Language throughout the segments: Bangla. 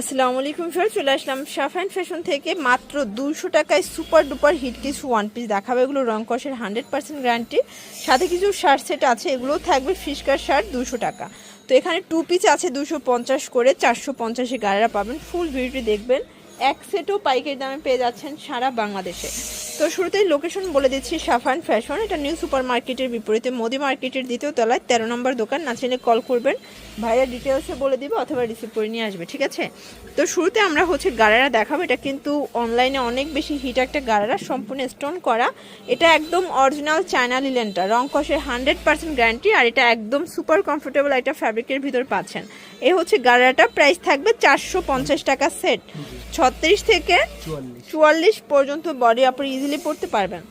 আসসালামু আলাইকুম ফের চলে আসলাম সাফাইন ফ্যাশন থেকে। মাত্র দুশো টাকায় সুপার ডুপার হিট কিছু ওয়ান পিস দেখাবে। এগুলো রং কষের হান্ড্রেড পার্সেন্ট গ্যারান্টি সাথে কিছু শার্ট সেট আছে, এগুলোও থাকবে ফিসকার শার্ট দুশো টাকা। তো এখানে টু পিস আছে দুশো পঞ্চাশ করে, চারশো পঞ্চাশে গাড়িরা পাবেন। ফুল ভিডিওটি দেখবেন। এক সেটও পাইকারি দামে পেয়ে যাচ্ছেন সারা বাংলাদেশে। তো শুরুতেই লোকেশন বলে দিচ্ছি সাফান ফ্যাশন এটা নিউ সুপার মার্কেটের বিপরীতে মোদি মার্কেটের দ্বিতীয় তলায় তেরো নম্বর দোকান। না চিনে কল করবেন। ভাইয়া ডিটেলসে বলে দিবে অথবা রিসিভ করে নিয়ে আসবে, ঠিক আছে? তো শুরুতে আমরা হচ্ছে গাড়ারা দেখাবো। এটা কিন্তু অনলাইনে অনেক বেশি হিট একটা গাড়ারা সম্পূর্ণ স্টোন করা। এটা একদম অরিজিনাল চায়না লিলেনটা রং কষের হান্ড্রেড পার্সেন্ট গ্যারান্টি আর এটা একদম সুপার কমফোর্টেবল একটা ফ্যাব্রিকের ভিতর পাচ্ছেন। এ হচ্ছে গাড়াটা প্রাইস থাকবে চারশো পঞ্চাশ টাকা সেট ছত্রিশ থেকে চুয়াল্লিশ। পর্যন্ত বডি আপনি ইজিলি পড়তে পারবেন।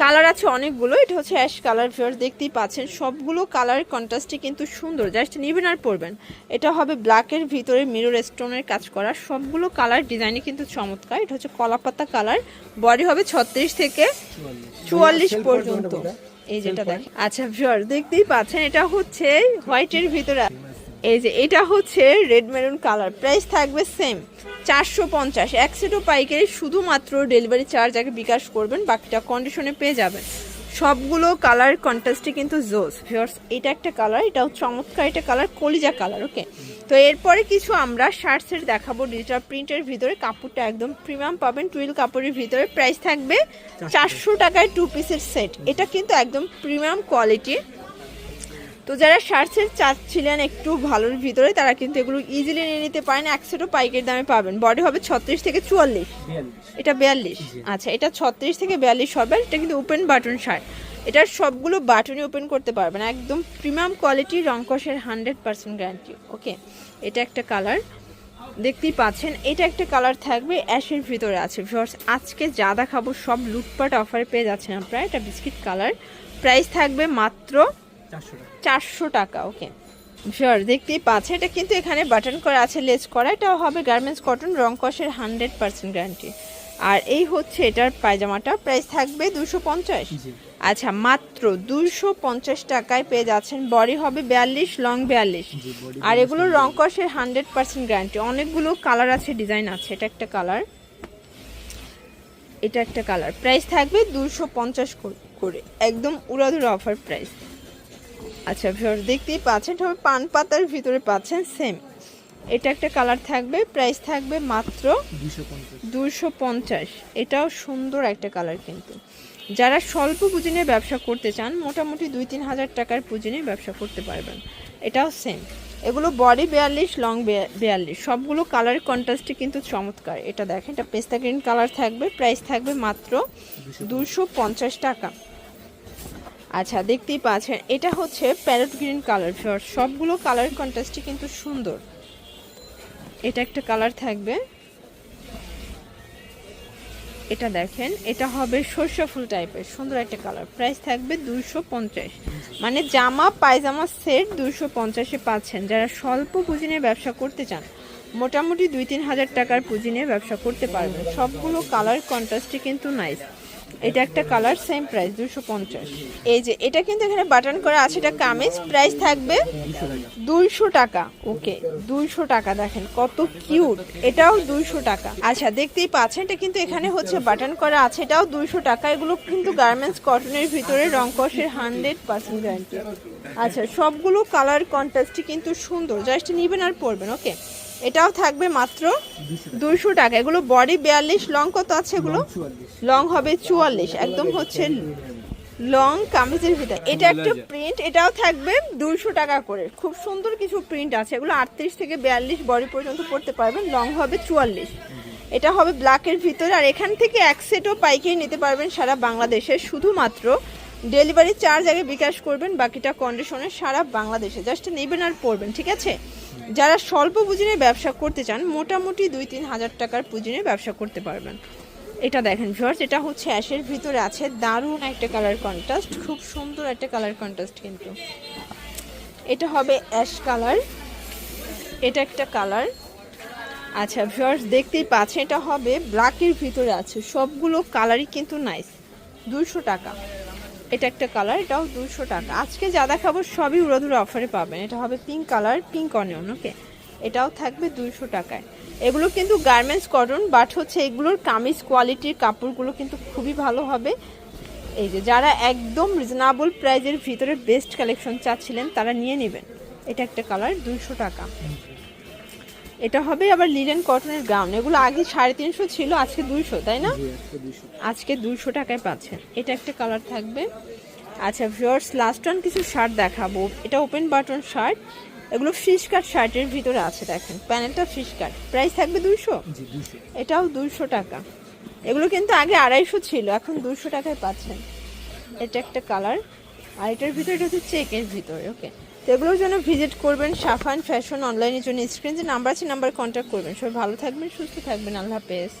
কালার আছে অনেকগুলো এটা হচ্ছে অ্যাশ কালার ফিওর দেখতেই পাচ্ছেন। সবগুলো কালার কন্ট্রাস্টই কিন্তু সুন্দর জাস্ট নিবেন আর পরবেন। এটা হবে ব্ল্যাকের ভিতরে মিরর স্টোনের কাজ করা। সবগুলো কালার ডিজাইনে কিন্তু চমৎকার। এটা হচ্ছে কলাপাতা কালার বডি হবে ছত্রিশ থেকে চুয়াল্লিশ। পর্যন্ত। এই যেটা দেখ আচ্ছা ফিওর দেখতেই পাচ্ছেন এটা হচ্ছে হোয়াইটের ভিতরে। এই যে এটা হচ্ছে রেড মেরুন কালার প্রাইস থাকবে সেম চারশো পঞ্চাশ। এক সেটও পাইকারি শুধুমাত্র ডেলিভারি চার্জ আগে বিকাশ করবেন বাকিটা কন্ডিশনে পেয়ে যাবেন। সবগুলো কালার কন্ট্রাস্টে কিন্তু জোস ভিওর্স এটা একটা কালার এটাও চমৎকার একটা কালার কলিজা কালার ওকে তো এরপরে কিছু আমরা শার্ট সেট দেখাবো ডিজিটাল প্রিন্টের ভিতরে। কাপড়টা একদম প্রিমিয়াম পাবেন টুইল কাপড়ের ভিতরে। প্রাইস থাকবে চারশো টাকায় টু পিসের সেট এটা কিন্তু একদম প্রিমিয়াম কোয়ালিটি তো যারা শার্টসের চাচ্ছিলেন একটু ভালোর ভিতরে তারা কিন্তু এগুলো ইজিলি নিয়ে নিতে পারেন। একশোটো পাইকারি দামে পাবেন। বডি হবে ছত্রিশ থেকে চুয়াল্লিশ। এটা বিয়াল্লিশ। আচ্ছা এটা ছত্রিশ থেকে বিয়াল্লিশ হবে। এটা কিন্তু ওপেন বাটন শার্ট এটার সবগুলো বাটনই ওপেন করতে পারবেন। একদম প্রিমিয়াম কোয়ালিটি রংকসের হান্ড্রেড পার্সেন্ট গ্যারান্টি ওকে এটা একটা কালার দেখতেই পাচ্ছেন এটা একটা কালার থাকবে অ্যাশের ভিতরে আছে। ভিউয়ার্স আজকে যা দেখাবো সব লুটপাট অফারে পেয়ে যাচ্ছেন আপনারা। এটা বিস্কিট কালার প্রাইস থাকবে মাত্র চারশো টাকা ওকে। শিওর দেখতেই পাচ্ছে এটা কিন্তু এখানে বাটন করা আছে লেস করা এটাও হবে গার্মেন্টস কটন রং কষের হান্ড্রেড পার্সেন্ট গ্যারান্টি আর এই হচ্ছে এটার পায়জামাটা প্রাইস থাকবে দুশো পঞ্চাশ। আচ্ছা মাত্র দুশো পঞ্চাশ টাকায় পেয়ে যাচ্ছেন বডি হবে বিয়াল্লিশ লং বিয়াল্লিশ। আর এগুলো রং কষের হান্ড্রেড পার্সেন্ট গ্যারান্টি অনেকগুলো কালার আছে ডিজাইন আছে এটা একটা কালার এটা একটা কালার প্রাইস থাকবে দুশো পঞ্চাশ করে একদম উড়াধুরা অফার প্রাইস আচ্ছা ভিউয়ার দেখতেই পাচ্ছেন, তবে পান পাতার ভিতরে পাচ্ছেন সেম এটা একটা কালার থাকবে প্রাইস থাকবে মাত্র দুশো পঞ্চাশ। এটাও সুন্দর একটা কালার কিন্তু। যারা স্বল্প পুঁজি নিয়ে ব্যবসা করতে চান, মোটামুটি দুই তিন হাজার টাকার পুঁজি নিয়ে ব্যবসা করতে পারবেন। এটাও সেম এগুলো বডি বিয়াল্লিশ লং বিয়াল্লিশ। সবগুলো কালার কন্ট্রাস্টে কিন্তু চমৎকার। এটা দেখেন, এটা পেস্তা গ্রিন কালার থাকবে প্রাইস থাকবে মাত্র দুশো পঞ্চাশ টাকা। আচ্ছা দেখতেই পাচ্ছেন, এটা হচ্ছে প্যারট গ্রিন কালার সবগুলো কালার কন্ট্রাস্টই কিন্তু সুন্দর। এটা একটা কালার থাকবে। এটা দেখেন, এটা হবে সর্ষে ফুল টাইপের সুন্দর একটা কালার প্রাইস থাকবে দুইশো পঞ্চাশ। মানে জামা, পায়জামা সেট দুইশো পঞ্চাশে পাচ্ছেন। যারা স্বল্প পুঁজি নিয়ে ব্যবসা করতে চান, মোটামুটি দুই তিন হাজার টাকার পুঁজি নিয়ে ব্যবসা করতে পারবেন। সবগুলো কালার কন্ট্রাস্টই কিন্তু নাইস এটা একটা কালার সেম প্রাইস দুশো পঞ্চাশ। এই যে, এটা কিন্তু এখানে বাটন করা আছে, এটা কামিজ। প্রাইস থাকবে দুইশো টাকা। ওকে দুইশো টাকা, দেখেন, কত কিউট এটাও দুইশো টাকা। আচ্ছা দেখতেই পাচ্ছেন, এটা কিন্তু এখানে হচ্ছে বাটন করা আছে, এটাও দুইশো টাকা। এগুলো কিন্তু গার্মেন্টস কটনের ভিতরে রং কষের হান্ড্রেড পার্সেন্ট গ্যারান্টি আচ্ছা সবগুলো কালার কন্ট্রাস্টই কিন্তু সুন্দর। জাস্ট নিবেন আর পরবেন ওকে এটাও থাকবে মাত্র দুইশো টাকা। এগুলো বডি বিয়াল্লিশ লং কত আছে এগুলো? লং হবে চুয়াল্লিশ একদম হচ্ছে লং কামিজের ভিতরে। এটা একটা প্রিন্ট এটাও থাকবে দুইশো টাকা করে। খুব সুন্দর কিছু প্রিন্ট আছে। এগুলো আটত্রিশ থেকে বিয়াল্লিশ বডি পর্যন্ত পড়তে পারবেন লং হবে চুয়াল্লিশ। এটা হবে ব্ল্যাকের ভিতরে আর এখান থেকে এক সেটও পাইকারি নিতে পারবেন সারা বাংলাদেশে। শুধুমাত্র ডেলিভারি চার্জ আগে বিকাশ করবেন বাকিটা কন্ডিশনে সারা বাংলাদেশে। জাস্ট নেবেন আর পড়বেন ঠিক আছে? যারা স্বল্প পুঁজি নিয়ে ব্যবসা করতে চান, মোটামুটি দুই তিন হাজার টাকার পুঁজি নিয়ে ব্যবসা করতে পারবেন। এটা দেখেন ভিউয়ার্স এটা হচ্ছে অ্যাশের ভিতরে আছে দারুণ একটা কালার কন্ট্রাস্ট খুব সুন্দর একটা কালার কন্ট্রাস্ট কিন্তু। এটা হবে অ্যাশ কালার এটা একটা কালার আচ্ছা ভিউয়ার্স দেখতেই পাচ্ছেন, এটা হবে ব্ল্যাকের ভিতরে আছে, সবগুলো কালারই কিন্তু নাইস দুশো টাকা। এটা একটা কালার এটাও দুশো টাকা। আজকে যা দেখাবো সবই উড়াধুরা অফারে পাবেন। এটা হবে pink colour pink onion okay এটাও থাকবে দুইশো টাকায়। এগুলো কিন্তু গার্মেন্টস কটন বাট হচ্ছে এগুলোর কামিজ কোয়ালিটির কাপড়গুলো কিন্তু খুবই ভালো হবে। এই যে যারা একদম রিজনেবল প্রাইজের ভিতরে বেস্ট কালেকশন চাচ্ছিলেন, তারা নিয়ে নেবেন। এটা একটা কালার দুইশো টাকা। এটা হবে আবার লিলেন কটনের গাউন এগুলো আগে সাড়ে তিনশো ছিল আজকে দুইশো তাই না? আজকে দুইশো। টাকায় পাচ্ছেন এটা একটা কালার থাকবে। আচ্ছা ভিওর্স লাস্ট ওয়ান কিছু শার্ট দেখাবো। এটা ওপেন বাটন শার্ট এগুলো ফিশ কাট শার্টের ভিতরে আছে দেখেন। প্যানেলটা ফিশ কাট প্রাইস থাকবে দুইশো? এটাও দুইশো টাকা। এগুলো কিন্তু আগে আড়াইশো ছিল এখন দুইশো টাকায় পাচ্ছেন। এটা একটা কালার আর এটার ভিতরে এটা হচ্ছে চেকের ভিতরে ওকে তো এগুলোর জন্য ভিজিট করবেন সাফান ফ্যাশন অনলাইনের জন্য স্ক্রিন যে নাম্বার আছে নাম্বার কন্ট্যাক্ট করবেন। সবাই ভালো থাকবেন, সুস্থ থাকবেন, আল্লাহ হাফেজ।